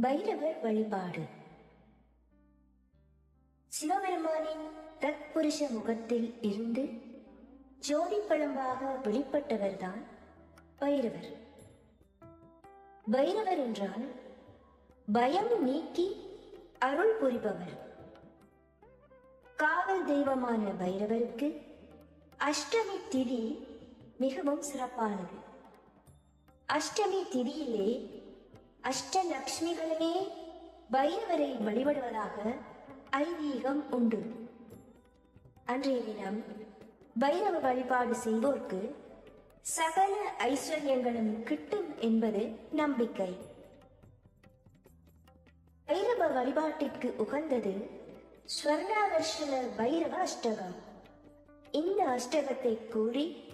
பைரவர் வழிபாடு. சிவபெருமானின் தத்புருஷ முகத்தில் இருந்து ஜோதி பழம்பாக வெளிப்பட்டவர்தான் பைரவர். பைரவர் என்றால் பயம் நீக்கி அருள் புரிபவர். காவல் தெய்வமான பைரவருக்கு அஷ்டமி திதி மிகவும் சிறப்பானது. அஷ்டமி திதியிலே அஷ்டலக்ஷ்மிகளுமே பைரவரை வழிபடுவதாக ஐதீகம் உண்டு. அன்றைய தினம் பைரவ வழிபாடு செய்வோர்க்கு சகல ஐஸ்வர்யங்களும் கிட்டும் என்பது நம்பிக்கை. பைரவ வழிபாட்டிற்கு உகந்தது ஸ்வர்ணாகர்ஷண பைரவ அஷ்டகம். இந்த அஷ்டகத்தை கூறி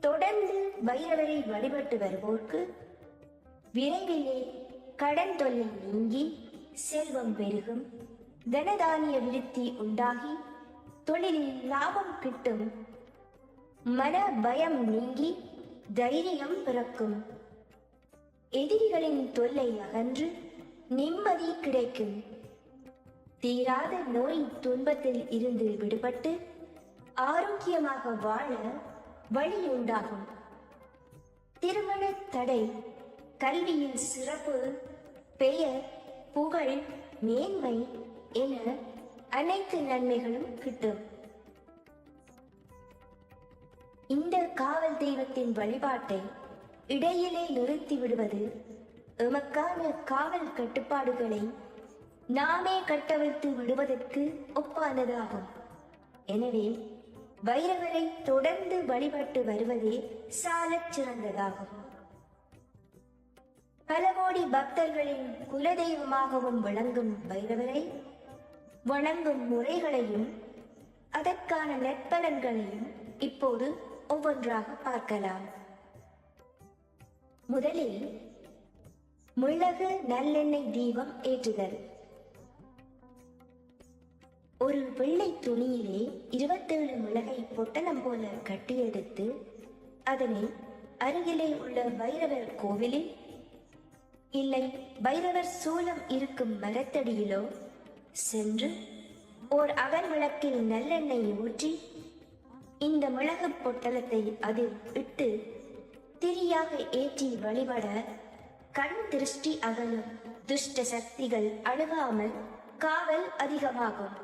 தொடர்ந்து பைரவரை வழிபட்டு வருவோர்க்கு விரைவிலே கடன் தொல்லை நீங்கி செல்வம் பெருகும். தனதானிய விருத்தி உண்டாகி தொழிலில் லாபம் கிட்டும். மன பயம் நீங்கி தைரியம் பிறக்கும். எதிரிகளின் தொல்லை அகன்று நிம்மதி கிடைக்கும். தீராத நோய் துன்பத்தில் இருந்து விடுபட்டு ஆரோக்கியமாக வாழ வழி உண்டாகும். திருமண தடை கல்வியின் சிறப்பு பெயர் புகழ் மேன்மை என அனைத்து நன்மைகளும் கிட்டும். இந்த காவல் தெய்வத்தின் வழிபாட்டை இடையிலே நிறுத்தி விடுவது எமக்கான காவல் கட்டுப்பாடுகளை நாமே கட்டவிழ்த்து விடுவதற்கு ஒப்பானதாகும். எனவே வைரவரை தொடர்ந்து வழிபட்டு வருவதே சாலச் சிறந்ததாகும். பல கோடி பக்தர்களின் குலதெய்வமாகவும் விளங்கும் பைரவரை வணங்கும் முறைகளையும் அதற்கான நற்பலன்களையும் இப்போது ஒவ்வொன்றாக பார்க்கலாம். முதலில் முள்ளகு நல்லெண்ணெய் தீபம் ஏற்றுதல். ஒரு வெள்ளை துணியிலே இருபத்தேழு மிளகை பொட்டலம் போல கட்டியெடுத்து அதனை அருகிலே உள்ள வைரவர் கோவிலில் இல்லை பைரவர் சூலம் இருக்கும் மரத்தடியிலோ சென்று ஓர் அகல் விளக்கில் நல்லெண்ணெய் ஊற்றி இந்த மிளகு பொட்டலத்தை அதில் இட்டு திரியாக ஏற்றி வழிபட கண் திருஷ்டி அகலும். துஷ்ட சக்திகள் அணுகாமல் காவல் அதிகமாகும்.